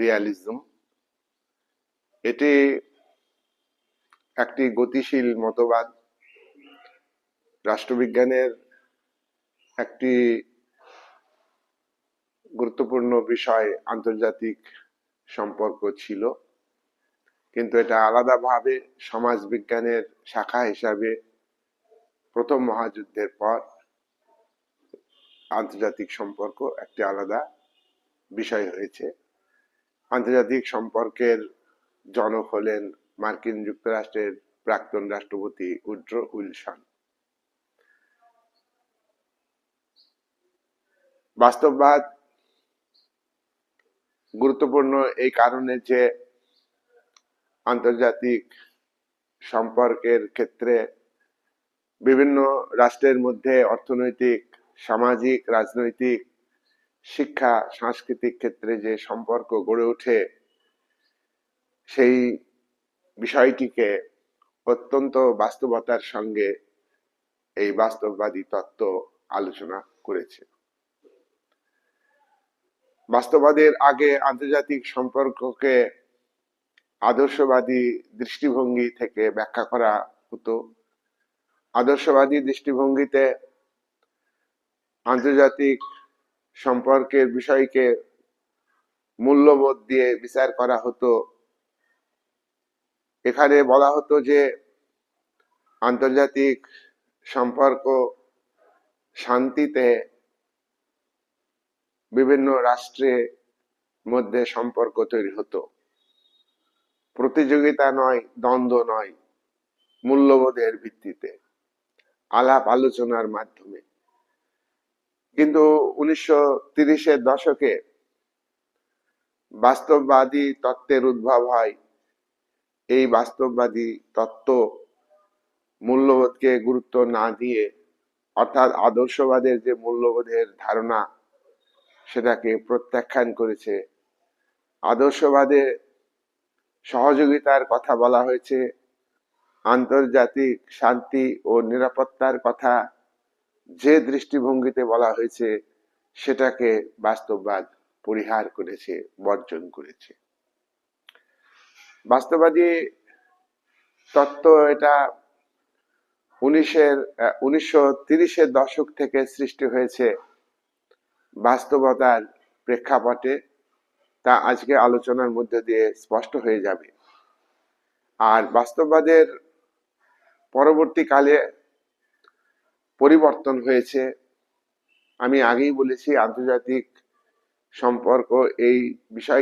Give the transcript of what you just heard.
Realism এটি একটি গতিশীল মতবাদ। রাষ্ট্রবিজ্ঞানের একটি গুরুত্বপূর্ণ বিষয় আন্তর্জাতিক সম্পর্ক ছিল, কিন্তু এটা আলাদাভাবে সমাজবিজ্ঞানের শাখা হিসাবে প্রথম মহাযুদ্ধের পর আন্তর্জাতিক সম্পর্ক একটি আলাদা বিষয় হয়েছে। আন্তর্জাতিক সম্পর্কের জনক হলেন মার্কিন যুক্তরাষ্ট্রের প্রাক্তন রাষ্ট্রপতি উড্রো উইলসন। বাস্তববাদ গুরুত্বপূর্ণ এই কারণে যে আন্তর্জাতিক সম্পর্কের ক্ষেত্রে বিভিন্ন রাষ্ট্রের মধ্যে অর্থনৈতিক, সামাজিক, রাজনৈতিক শিক্ষা, সাংস্কৃতিক ক্ষেত্রে যে সম্পর্ক গড়ে ওঠে, সেই বিষয়টিকে অত্যন্ত বাস্তবতার সঙ্গে এই বাস্তববাদী তত্ত্ব আলোচনা করেছে। বাস্তবাদের আগে আন্তর্জাতিক সম্পর্ককে আদর্শবাদী দৃষ্টিভঙ্গি থেকে ব্যাখ্যা করা হতো। আদর্শবাদী দৃষ্টিভঙ্গিতে আন্তর্জাতিক সম্পর্কের বিষয়কে মূল্যবোধ দিয়ে বিচার করা হতো। এখানে বলা হতো যে, আন্তর্জাতিক সম্পর্ক শান্তিতে বিভিন্ন রাষ্ট্রের মধ্যে সম্পর্ক তৈরি হতো। প্রতিযোগিতা নয়, দ্বন্দ্ব নয়, মূল্যবোধের ভিত্তিতে। আলাপ আলোচনার মাধ্যমে কিন্তু উনিশশো তিরিশের দশকে বাস্তববাদী তত্ত্বের উদ্ভব হয়। এই বাস্তববাদী তত্ত্ব মূল্যবোধকে গুরুত্ব না দিয়ে, অর্থাৎ আদর্শবাদের যে মূল্যবোধের ধারণা, সেটাকে প্রত্যাখ্যান করেছে। আদর্শবাদে সহযোগিতার কথা বলা হয়েছে, আন্তর্জাতিক শান্তি ও নিরাপত্তার কথা যে দৃষ্টিভঙ্গিতে বলা হয়েছে, সেটাকে বাস্তববাদ পরিহার করেছে, বর্জন করেছে। বাস্তববাদী তত্ত্ব এটা উনিশের উনিশশো তিরিশের দশক থেকে সৃষ্টি হয়েছে বাস্তবতার প্রেক্ষাপটে। তা আজকে আলোচনার মধ্যে দিয়ে স্পষ্ট হয়ে যাবে। আর বাস্তববাদের পরবর্তীকালে পরিবর্তন হয়েছে। আমি আগেই বলেছি আন্তর্জাতিক সম্পর্ক এই বিষয়